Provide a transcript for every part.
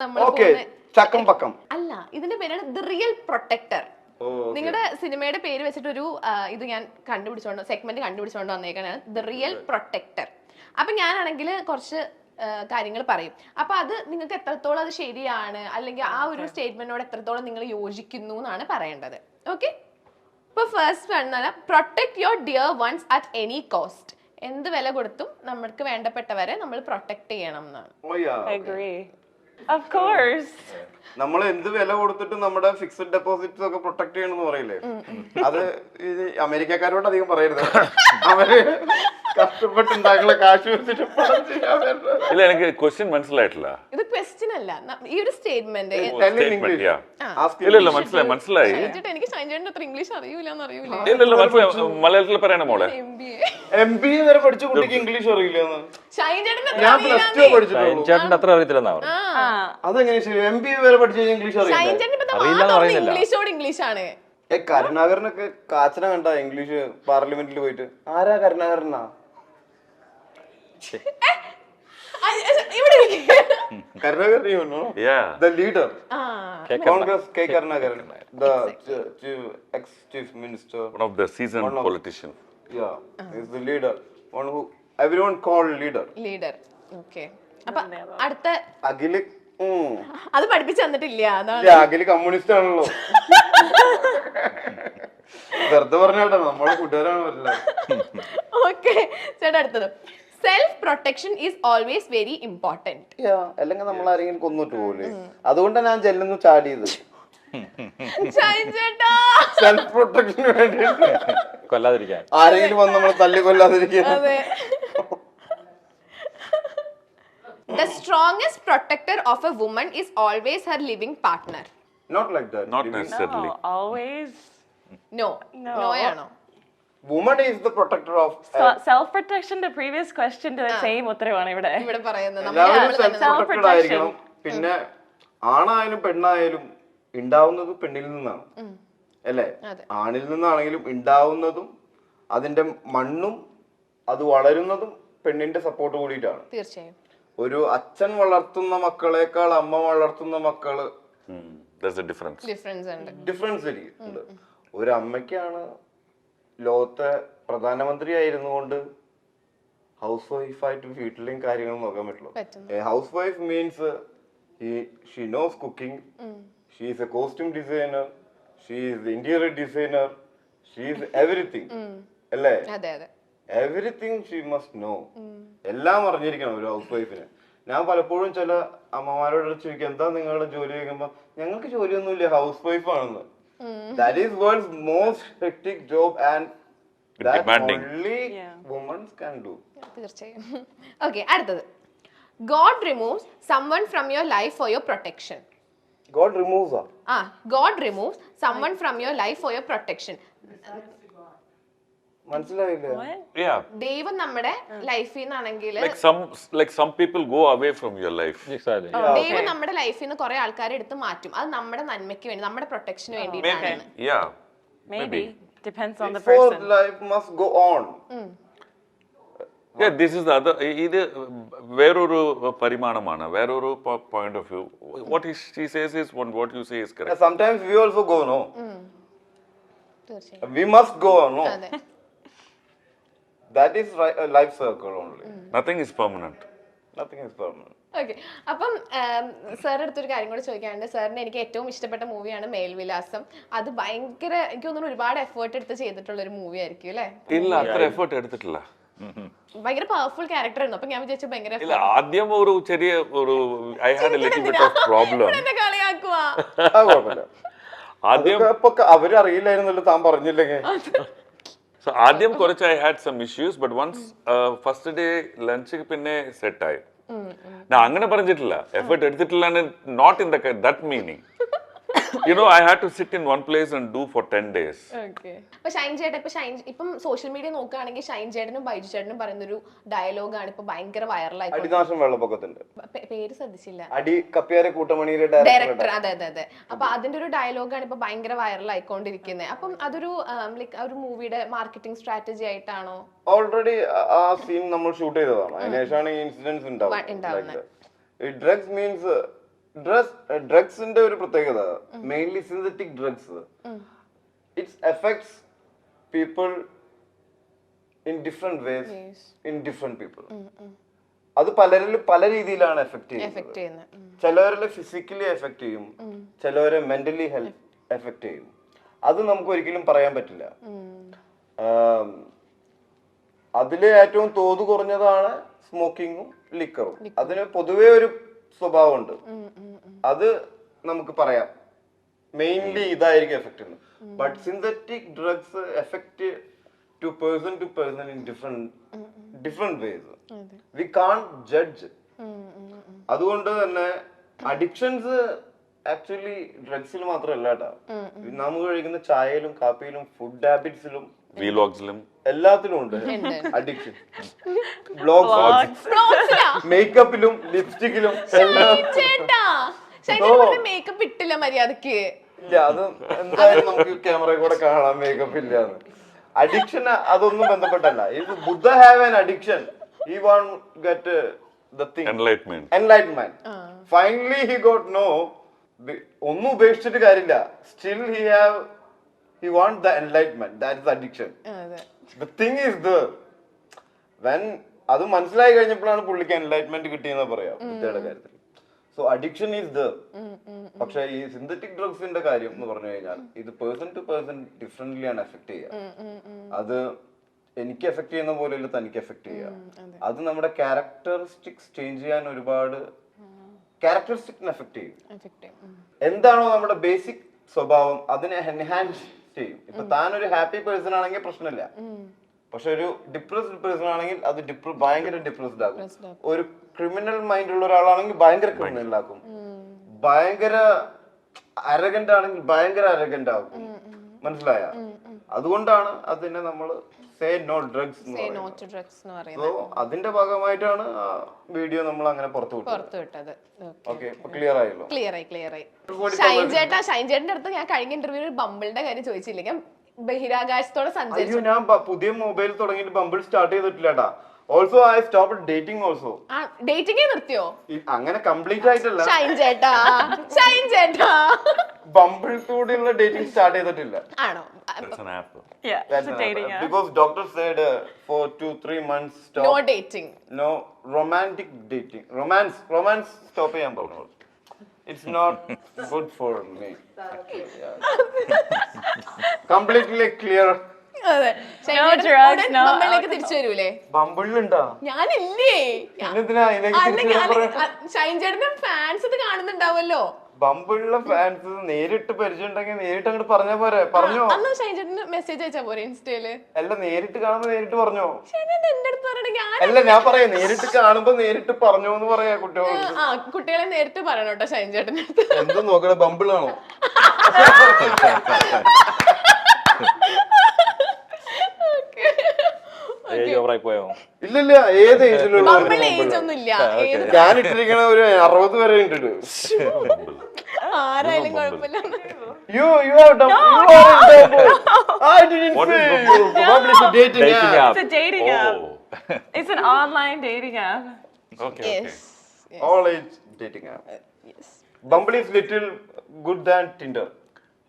Okay ചക്കം പക്കം. അല്ല ഇതിന്റെ പേരാണ് ദ റിയൽ പ്രൊട്ടക്ടർ ഓ, നിങ്ങളുടെ സിനിമയുടെ പേര് വെച്ചിട്ട് ഒരു ഇത് ഞാൻ കണ്ടുപിടിച്ചോണ്ട് സെഗ്മെന്റ് കണ്ടുപിടിച്ചോണ്ട് വന്നേക്കാണ്. ദ റിയൽ പ്രൊട്ടക്ടർ അപ്പൊ ഞാനാണെങ്കിൽ കുറച്ച് കാര്യങ്ങൾ പറയും. അപ്പൊ അത് നിങ്ങൾക്ക് എത്രത്തോളം അത് ശരിയാണ്? അല്ലെങ്കിൽ ആ ഒരു സ്റ്റേറ്റ്മെന്റിനോട് എത്രത്തോളം നിങ്ങൾ യോജിക്കുന്നു എന്നാണ് പറയേണ്ടത്. ഓക്കെ ഇപ്പൊ ഫസ്റ്റ് പറഞ്ഞാൽ protect your dear ones at any cost എന്ത് വില കൊടുത്തും നമ്മൾക്ക് വേണ്ടപ്പെട്ടവരെ നമ്മൾ പ്രൊട്ടക്ട് ചെയ്യണം എന്നാണ്. ഓ, yeah, I okay. agree. Of course. നമ്മൾ എന്ത് വില കൊടുത്തിട്ട് നമ്മുടെ ഫിക്സഡ് ഡെപ്പോസിറ്റ്സ് ഒക്കെ പ്രൊട്ടക്ട് ചെയ്യണമെന്ന് പറയില്ലേ അത് ഇത് അമേരിക്കക്കാരോട് അധികം പറയരുത് അവർ കഷ്ടപ്പെട്ടുണ്ടാക്കുന്ന കാശ് വെച്ചിട്ട് പണം ചെയ്യാൻ വരുന്നത്. ഇല്ല എനിക്ക് ക്വസ്റ്റ്യൻ മനസ്സിലായിട്ടില്ല. ഇത് ക്വസ്റ്റ്യൻ അല്ല. ന- ഈ ഒരു statement Tell in Statement, English. yeah. Ask in ഇല്ല ഇല്ല English. മനസ്സിലായി മനസ്സിലായി. എനിക്ക് സഞ്ജയന്റെ അത്ര ഇംഗ്ലീഷ് അറിയൂല? എന്ന് ഇല്ല ഇല്ല മനസ്സിലായി. മലയാളത്തിൽ പറയണ മോളെ. എം ബി എ വരെ പഠിച്ച കുട്ടിക്ക് ഇംഗ്ലീഷ് അറിയില്ലെന്ന്. ഷൈൻചേട്ടൻ ഞാൻ പ്ലസ് ടു പഠിച്ചിട്ടുള്ളൂ. ചേട്ടന്റെ അത്ര അറിയത്തില്ലെന്നാ പറഞ്ഞു. അതെങ്ങനെ ശരി? എം ബി വരെ പഠിച്ചു ഇംഗ്ലീഷ് അറിയില്ല? ഇംഗ്ലീഷോട് ഏ കരുണാകരനൊക്കെ കാച്ചന കണ്ട ഇംഗ്ലീഷ് പാർലമെന്റിൽ പോയിട്ട്. ആരാ കരുണാകരനാ? അത് പഠിപ്പിച്ചു തന്നിട്ടില്ല കമ്മ്യൂണിസ്റ്റ് ആണല്ലോ. വെറുതെ പറഞ്ഞോട്ടോ നമ്മളെ കൂട്ടുകാരാണല്ലോ ചേട്ടാ അടുത്തത്. Self protection is always very important അല്ലെങ്കിൽ നമ്മൾ ആരെങ്കിലും കൊന്നിട്ട് പോലെ അതുകൊണ്ട് ഞാൻ ചെല്ലുന്നു ചാടിയത് സെൽഫ് പ്രൊട്ടക്ഷന് വേണ്ടി കൊല്ലാതിരിക്കാൻ ആരെങ്കിലും വന്ന് നമ്മൾ തല്ലി കൊല്ലാതിരിക്കാൻ The strongest protector of a woman is always her living partner. Not like that. Not necessarily. no, always. No. No. no. Woman is the protector of self പ്രൊട്ടക്ഷന്റെ previous the same ഉത്തരവാണ് ഇവിടെ. ഇവിടെ പറയുന്നത്. പിന്നെ ആണായാലും പെണ്ണായാലും ഉണ്ടാവുന്നത് പെണ്ണിൽ നിന്നാണ്. അല്ലേ? ആണിൽ നിന്നാണെങ്കിലും ഉണ്ടാവുന്നതും അതിന്റെ മണ്ണും അത് വളരുന്നതും പെണ്ണിന്റെ സപ്പോർട്ട് കൂടിയിട്ടാണ്. തീർച്ചയായും. ഒരു അച്ഛൻ വളർത്തുന്ന മക്കളെക്കാൾ അമ്മ വളർത്തുന്ന മക്കൾ ഡിഫറൻസ് ഉണ്ട്. ഡിഫറൻസ് ഉണ്ട് ഒരു അമ്മയ്ക്കാണ് ലോകത്തെ പ്രധാനമന്ത്രി ആയിരുന്നുകൊണ്ട് ഹൗസ് വൈഫായിട്ട് വീട്ടിലെയും കാര്യങ്ങൾ നോക്കാൻ പറ്റുള്ളൂ house wife means she knows cooking she is a costume designer she is interior designer she is everything അല്ലേ? എവറിത്തിങ് ഷീ മസ്റ്റ് നോ എല്ലാം അറിഞ്ഞിരിക്കണം ഒരു ഹൗസ് വൈഫിന് ഞാൻ പലപ്പോഴും ചില അമ്മമാരോട് ചോദിക്കും എന്താ നിങ്ങളുടെ ജോലി ചോദിക്കുമ്പോ ഞങ്ങൾക്ക് ജോലിയൊന്നുമില്ല ഹൗസ് വൈഫ് ആണെന്ന് that is world's most hectic job and Demanding. Only Yeah. Womens can do തീർച്ചയായും ഓക്കെ അടുത്തത് God removes someone from your life for your protection God removes ആ God removes someone from your life for your protection മനസ്സിലായില്ലേ What? Yeah. ദൈവം നമ്മുടെ ലൈഫിൽ നിന്നാണെങ്കിൽ Like some like some people go away from your life. Exactly. ദൈവം നമ്മുടെ ലൈഫിൽ നിന്ന് കുറെ ആൾക്കാരെ എടുത്ത് മാറ്റും അത് നമ്മുടെ നന്മയ്ക്ക് വേണ്ടി നമ്മുടെ പ്രൊട്ടക്ഷന് വേണ്ടിയിട്ടാണ് Yeah. Maybe. Depends on the for person. Life must go on Yeah, this is the other. ഇത് വേറൊരു പരിമാണമാണ് വേറൊരു point of view what she says is one what you say is correct. Sometimes we also go no തീർച്ചയായും we must go no അതെ that is life circle only nothing is permanent nothing is permanent okay അപ്പം സാറിന്റെ അടുത്തൊരു കാര്യം കൂടെ ചോദിക്കാനുണ്ട്. സാറിന് എനിക്ക് ഏറ്റവും ഇഷ്ടപ്പെട്ട മൂവിയാണ് മേൽവിലാസം. അത് ഭയങ്കര എനിക്ക് തോന്നുന്നു ഒരുപാട് എഫേർട്ട് എടുത്ത് ചെയ്തിട്ടുള്ള ഒരു മൂവി ആയിരിക്കും അല്ലേ? ഇല്ല അത്ര എഫേർട്ട് എടുത്തിട്ടില്ല. ഭയങ്കര പവർഫുൾ ക്യാരക്ടർ ആയിരുന്നു. അപ്പൊ ഞാൻ വിചാരിച്ചു ഭയങ്കര ഇല്ല ആദ്യം ഒരു ചെറിയ ഒരു I had a little bit of problem എന്നെ കളിയാക്കുവാ. അത് കുഴപ്പമില്ല. ആദ്യം ഇപ്പൊ അവരറിയില്ലായിരുന്നല്ലോ താൻ പറഞ്ഞില്ലെങ്കിൽ So, ആദ്യം കുറച്ച് I had some issues but once first day lunch പിന്നെ സെറ്റ് ആയി. ഞാൻ അങ്ങനെ പറഞ്ഞിട്ടില്ല. എഫേർട്ട് എടുത്തിട്ടില്ല not in that meaning you know I had to sit in one place and do for ten days okay അപ്പൊ ഷൈൻ ചേട്ടൻ ഇപ്പൊ ഷൈൻ ഇപ്പം സോഷ്യൽ മീഡിയ നോക്കുകയാണെങ്കിൽ ഷൈൻ ചേട്ടനും ബൈജു ചേട്ടനും പറയുന്ന ഒരു ഡയലോഗാണ് ഇപ്പൊ ഭയങ്കര വൈറലായി അടിനാശം വെള്ളപ്പൊക്കത്തിന്റെ പേര് ശ്രദ്ധിച്ചില്ല. അടി കപ്പിയാരെ കൂട്ടമണിയുടെ ഡയറക്ടർ ഡയറക്ടർ അതെ അതെ അതെ. അപ്പൊ അതിന്റെ ഒരു ഡയലോഗാണ് ഇപ്പൊ ഭയങ്കര വൈറലായിക്കൊണ്ടിരിക്കുന്നത് അപ്പം അതൊരു ലൈക്ക് ഒരു മൂവിയുടെ മാർക്കറ്റിംഗ് സ്ട്രാറ്റജി ആയിട്ടാണോ? ഓൾറെഡി ആ സീൻ നമ്മൾ ഷൂട്ട് ചെയ്തതാണ്. അതിനുശേഷമാണ് ഈ ഇൻസിഡൻസ് ഉണ്ടാവുന്നത്. ഡ്രഗ്സ് മീൻസ് ഡ്രസ് ഡ്രഗ്സിന്റെ ഒരു പ്രത്യേകത. Mainly synthetic drugs its effects people in different ways in different people അത് പലരിലും പല രീതിയിലാണ് എഫക്ട് ചെയ്യുന്നത്. ചിലവരെ ഫിസിക്കലി എഫക്ട് ചെയ്യും ചിലവരെ മെന്റലി ഹെൽത്ത് എഫക്ട് ചെയ്യും. അത് നമുക്ക് ഒരിക്കലും പറയാൻ പറ്റില്ല. അതിലെ ഏറ്റവും തോത് കുറഞ്ഞതാണ് സ്മോക്കിങ്ങും ലിക്കറും അതിന് പൊതുവേ ഒരു സ്വഭാവമുണ്ട്. അത് നമുക്ക് പറയാം. മെയിൻലി ഇതായിരിക്കും effect but synthetic drugs effect to person to person in different different ways we can judge അതുകൊണ്ട് തന്നെ അഡിക്ഷൻസ് ആക്ച്വലി ഡ്രഗ്സിൽ മാത്രമല്ല കേട്ടോ നമ്മൾ കഴിക്കുന്ന ചായയിലും കാപ്പിയിലും ഫുഡ് ഹാബിറ്റ്സിലും വീലോഗ്സിലും എല്ലാത്തിലും ഉണ്ട്. Addiction blogs? മേക്കപ്പിലും ലിപ്സ്റ്റിക്കിലും എല്ലാം ചേട്ടാ. ശൈലജ മേക്കപ്പ് ഇട്ടില്ല മര്യാദയ്ക്ക് ഇല്ല അത് എന്തായാലും നമുക്ക് ക്യാമറ കൂടെ കാണാം മേക്കപ്പ് ഇല്ല അഡിക്ഷൻ അതൊന്നും ബന്ധപ്പെട്ടല്ല. ഇത് Buddha have an addiction he want get the thing enlightenment enlightenment finally he got no ഒന്നും ഉപേക്ഷിച്ചിട്ട് കാര്യമില്ല. Still he have he wants the enlightenment. That is addiction. The thing is the when അത് മനസ്സിലായി കഴിഞ്ഞപ്പോഴാണ് പുള്ളിക്ക് എൻലൈറ്റ്മെന്റ് കിട്ടിയെന്ന് പറയാം കുട്ടികളുടെ കാര്യത്തിൽ. സോ അഡിക്ഷൻ ഈസ് ദ പക്ഷെ ഈ സിന്തറ്റിക് ഡ്രഗ്സിന്റെ കാര്യം എന്ന് പറഞ്ഞു കഴിഞ്ഞാൽ ഇത് പേഴ്സൺ ടു പേഴ്സൺ ഡിഫറെന്റ്ലി ആണ് എഫക്ട് ചെയ്യുക. അത് എനിക്ക് എഫക്ട് ചെയ്യുന്ന പോലെ തനിക്ക് എഫക്ട് ചെയ്യുക. അത്. നമ്മുടെ ക്യാരക്ടറിസ്റ്റിക്സ് ചേഞ്ച് ചെയ്യാൻ ഒരുപാട് ക്യാരക്ടറിസ്റ്റിക്സിനെ എഫക്ട് ചെയ്യും. എന്താണോ നമ്മുടെ ബേസിക് സ്വഭാവം അതിനെ എൻഹാൻസ് ചെയ്യും. ഇപ്പൊ താൻ ഒരു ഹാപ്പി പേഴ്സൺ ആണെങ്കിൽ പ്രശ്നമില്ല. പക്ഷെ ഒരു ഡിപ്രസ്ഡ് പേഴ്സൺ ആണെങ്കിൽ അത് ഡിപ്ര ഭയങ്കര ഡിപ്രസ്ഡ് ആകും. ഒരു ക്രിമിനൽ മൈൻഡ് ഉള്ള ഒരാളാണെങ്കിൽ ഭയങ്കര ക്രിമിനൽ ആക്കും ഭയങ്കര അരഗന്റ് ആണെങ്കിൽ ഭയങ്കര അരഗന്റ് ആകും മനസ്സിലായ? അതുകൊണ്ടാണ് അതിനെ നമ്മൾ സേ നോ ഡ്രഗ്സ് സോ അതിന്റെ ഭാഗമായിട്ടാണ് വീഡിയോ നമ്മൾ അങ്ങനെ പുറത്തു വിട്ടത്. പുറത്തു വിട്ടത് ക്ലിയർ ആയല്ലോ. ക്ലിയർ ആയി ക്ലിയർ ആയി. ഷൈൻ ചേട്ടാ ഷൈൻ ചേട്ടന്റെ അടുത്ത് ഞാൻ കഴിഞ്ഞ ഇന്റർവ്യൂവിൽ ബമ്പിളിന്റെ കാര്യം ചോദിച്ചില്ലെങ്കിൽ ബഹിരാകാശത്തോടെ സഞ്ചരിച്ചു ഞാൻ പുതിയ മൊബൈൽ തുടങ്ങിയിട്ട് Bumble start ചെയ്തിട്ടില്ലടാ also I stop dating also dating നിർത്തിയോ? അങ്ങനെ കംപ്ലീറ്റ് ആയിട്ടല്ല. ഷൈൻ ചേട്ടാ. ഷൈൻ ചേട്ടാ. ബമ്പിൾ കൂടെയുള്ള ഡേറ്റിംഗ് സ്റ്റാർട്ട് ചെയ്തിട്ടില്ല. ആണോ. Because doctor side for two three months no dating no romantic dating romance romance stop ചെയ്യാൻ പറഞ്ഞു. It's not good for me completely clear അതെ. ഉടൻ തിരിച്ചു വരൂലേ? ബമ്പിളിലുണ്ടാ? ഞാനില്ലേ? പിന്നെന്തിനാ അതിലേക്ക് അല്ല തിരിച്ച് ഞാൻ വരാൻ പറയാ? ഷൈൻ ചേട്ടന്റെ ഫാൻസ് ഇത് ബമ്പിളിലെ ഫാൻസ് നേരിട്ട് പരിചയം ഉണ്ടെങ്കിൽ നേരിട്ട് അങ്ങോട്ട് പറഞ്ഞാ പോരെ. പറഞ്ഞോ? അന്ന് ചേട്ടന് മെസ്സേജ് അയച്ചാ പോരെ ഇൻസ്റ്റയിൽ? അല്ല നേരിട്ട് കാണുമ്പോ നേരിട്ട് പറഞ്ഞോ? എന്റെ അടുത്ത് അല്ല ഞാൻ പറയാം നേരിട്ട് കാണുമ്പോ നേരിട്ട് പറഞ്ഞോ എന്ന് പറയാ കുട്ടികൾ ആ കുട്ടികളെ നേരിട്ട് പറയണം കേട്ടോ ഷൈൻ ചേട്ടന്റെ അടുത്ത്. എന്ത് നോക്കണേ ബമ്പിളാണോ? ഇല്ലില്ല ഏത് ഞാൻ ഇട്ടിരിക്കണ ഒരു അറുപത് വരെ ഉണ്ട് Bumble is little good than Tinder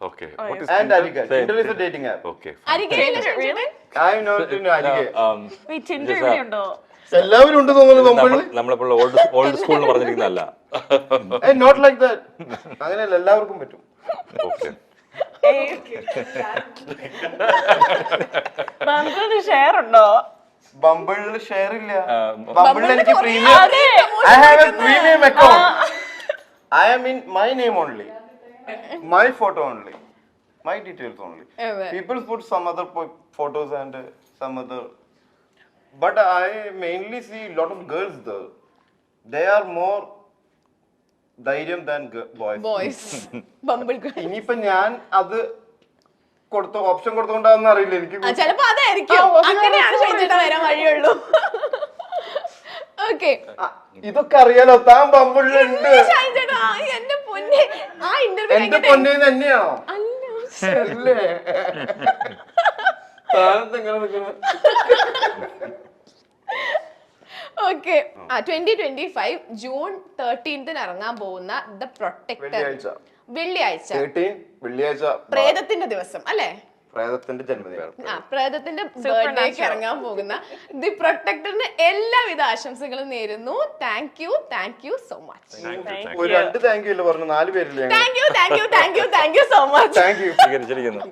Okay. Oh, What is And Tinder? Arika. Tinder is a dating app. Okay. അരികെ Really? I'm not in Arika. Um, Wait, Tinder ഇവിടെ ഉണ്ടോ? എല്ലാവരും ഉണ്ട് തോന്നുന്നു നമ്മൾ നമ്മളിപ്പോൾ ഓൾഡ് ഓൾഡ് സ്കൂൾ എന്ന് പറഞ്ഞിരിക്കുന്നതല്ല നോട്ട് ലൈക്ക് ദാറ്റ് അങ്ങനെയല്ല എല്ലാവർക്കും പറ്റും Okay. ബംബിളിന് ഷെയർ ഉണ്ടോ ബംബിളിൽ ഷെയർ ഇല്ല ബംബിളിൽ എനിക്ക് premium I have a premium account I am in my name only my photo only my details only അതെ. Put some other photos and some other but I mainly see lot of girls there lot of girls there they are more ധൈര്യം than boys ഇനിയിപ്പൊ ഞാൻ അത് കൊടുത്ത option കൊടുത്തോണ്ടാന്ന് അറിയില്ല. എനിക്ക് ചിലപ്പോ അതായിരിക്കും. അങ്ങനെയാണ് ഷൈൻ വരാൻ വഴിയുള്ളൂ. ഓക്കെ ഇതൊക്കെ അറിയാലോ. താൻ ബമ്പിളിലുണ്ട് ഷൈൻ ആ, എന്റെ ഇന്റർവ്യൂ പൊന്നെ തന്നെയാണോ? ഓക്കെ. ആ ട്വന്റി ട്വന്റി ഫൈവ് ജൂൺ തേർട്ടീൻത്തിന് ഇറങ്ങാൻ പോകുന്ന ദ പ്രൊട്ടക്ടർ വെള്ളിയാഴ്ച. വെള്ളിയാഴ്ച. തേർട്ടീൻ വെള്ളിയാഴ്ച. പ്രേതത്തിന്റെ ദിവസം അല്ലേ? പ്രേതത്തിന്റെ ജന്മദിനം. ആ പ്രേതത്തിന്റെ ബർത്ത്ഡേക്ക് ഇറങ്ങാൻ പോകുന്ന ദി പ്രൊട്ടക്ടറിന് എല്ലാവിധ ആശംസകളും നേരുന്നു. Thank you thank you so much ഒരു രണ്ട് താങ്ക് യു ഇല്ല പറഞ്ഞു നാല് പേരില്ലേ thank you thank you thank you thank you so much thank you സ്വീകരിച്ചിരിക്കുന്നു.